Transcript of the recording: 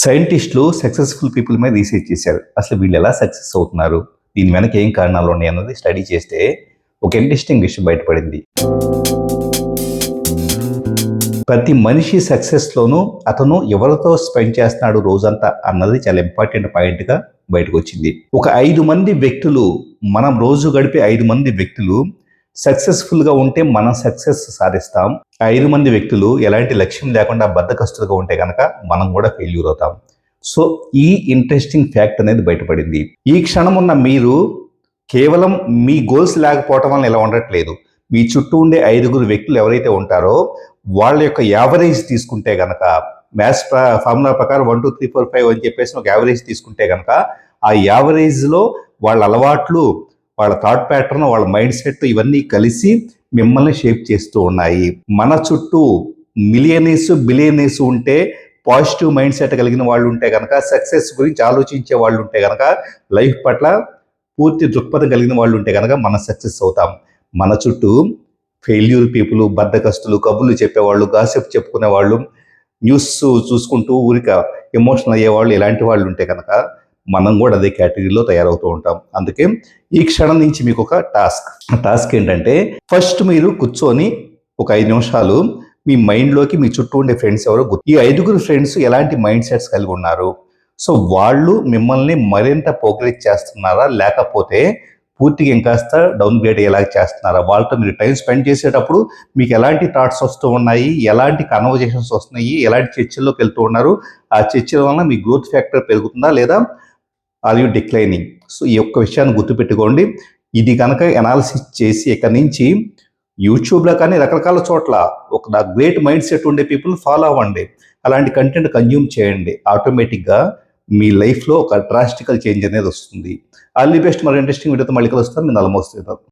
సైంటిస్టులు successful people మీద research చేశారు. అసలు వీళ్ళు ఎలా సక్సెస్ అవుతున్నారు? దీని వెనక ఏం కారణాలు ఉన్నాయి అన్నది స్టడీ చేస్తే ఒక ఇంట్రెస్టింగ్ విషయం బయటపడింది. ప్రతి మనిషి సక్సెస్లోనూ అతను ఎవరితో స్పెండ్ చేస్తున్నాడు రోజంతా అన్నది చాలా ఇంపార్టెంట్ పాయింట్గా బయటకు వచ్చింది. ఒక ఐదు మంది వ్యక్తులు మనం రోజు గడిపే ఐదు మంది వ్యక్తులు సక్సెస్ఫుల్గా ఉంటే మనం సక్సెస్ సాధిస్తాం. ఆ ఐదు మంది వ్యక్తులు ఎలాంటి లక్ష్యం లేకుండా బద్దకస్తులుగా ఉంటే కనుక మనం కూడా ఫెయిల్యూర్ అవుతాం. సో ఈ ఇంట్రెస్టింగ్ ఫ్యాక్ట్ అనేది బయటపడింది. ఈ క్షణం ఉన్న మీరు కేవలం మీ గోల్స్ లేకపోవటం వల్ల ఇలా ఉండట్లేదు. మీ చుట్టూ ఉండే ఐదుగురు వ్యక్తులు ఎవరైతే ఉంటారో వాళ్ళ యొక్క యావరేజ్ తీసుకుంటే కనుక మ్యాథ్స్ ఫార్ములా ప్రకారం one two three four five అని చెప్పేసి ఒక యావరేజ్ తీసుకుంటే కనుక ఆ యావరేజ్లో వాళ్ళ అలవాట్లు వాళ్ళ థాట్ ప్యాటర్న్ వాళ్ళ మైండ్ సెట్ ఇవన్నీ కలిసి మిమ్మల్ని షేప్ చేస్తూ ఉన్నాయి. మన చుట్టూ మిలియనీస్ బిలియనీస్ ఉంటే పాజిటివ్ మైండ్ సెట్ కలిగిన వాళ్ళు ఉంటే కనుక సక్సెస్ గురించి ఆలోచించే వాళ్ళు ఉంటే కనుక లైఫ్ పట్ల పూర్తి దృక్పథం కలిగిన వాళ్ళు ఉంటే కనుక మనం సక్సెస్ అవుతాం. మన చుట్టూ ఫెయిల్యూర్ పీపుల్ బద్దకస్తులు కబుర్లు చెప్పేవాళ్ళు గాసిప్ చెప్పుకునే వాళ్ళు న్యూస్ చూసుకుంటూ ఊరిక ఎమోషనల్ అయ్యేవాళ్ళు ఇలాంటి వాళ్ళు ఉంటే కనుక మనం కూడా అదే కేటగిరీలో తయారవుతూ ఉంటాం. అందుకే ఈ క్షణం నుంచి మీకు ఒక టాస్క్. టాస్క్ ఏంటంటే ఫస్ట్ మీరు కూర్చొని ఒక ఐదు నిమిషాలు మీ మైండ్లోకి మీ చుట్టూ ఉండే ఫ్రెండ్స్ ఎవరు ఈ ఐదుగురు ఫ్రెండ్స్ ఎలాంటి మైండ్ సెట్స్ కలిగి ఉన్నారు? సో వాళ్ళు మిమ్మల్ని మరింత ప్రోగ్రెస్ చేస్తున్నారా? లేకపోతే పూర్తిగా ఇంకాస్త డౌన్ గ్రేడ్ ఎలా చేస్తున్నారా? వాళ్ళతో మీరు టైం స్పెండ్ చేసేటప్పుడు మీకు ఎలాంటి థాట్స్ వస్తూ ఉన్నాయి? ఎలాంటి కన్వర్జేషన్స్ వస్తున్నాయి? ఎలాంటి చర్చల్లోకి వెళ్తూ ఉన్నారు? ఆ చర్చల వలన మీ గ్రోత్ ఫ్యాక్టర్ పెరుగుతుందా? లేదా ఆర్ యూ డిక్లైనింగ్. సో ఈ యొక్క విషయాన్ని గుర్తుపెట్టుకోండి. ఇది కనుక ఎనాలిసిస్ చేసి ఇక్కడి నుంచి యూట్యూబ్లో కానీ రకరకాల చోట్ల ఒక గ్రేట్ మైండ్ సెట్ ఉండే పీపుల్ ఫాలో అవ్వండి. అలాంటి కంటెంట్ కన్జ్యూమ్ చేయండి. ఆటోమేటిక్గా మీ లైఫ్లో ఒక డ్రాస్టికల్ చేంజ్ అనేది వస్తుంది. ఆల్ ది బెస్ట్ మరి ఇంట్రెస్టింగ్ వీడియోతో మళ్ళీ కలుస్తాను. నేను అలమోస్ట్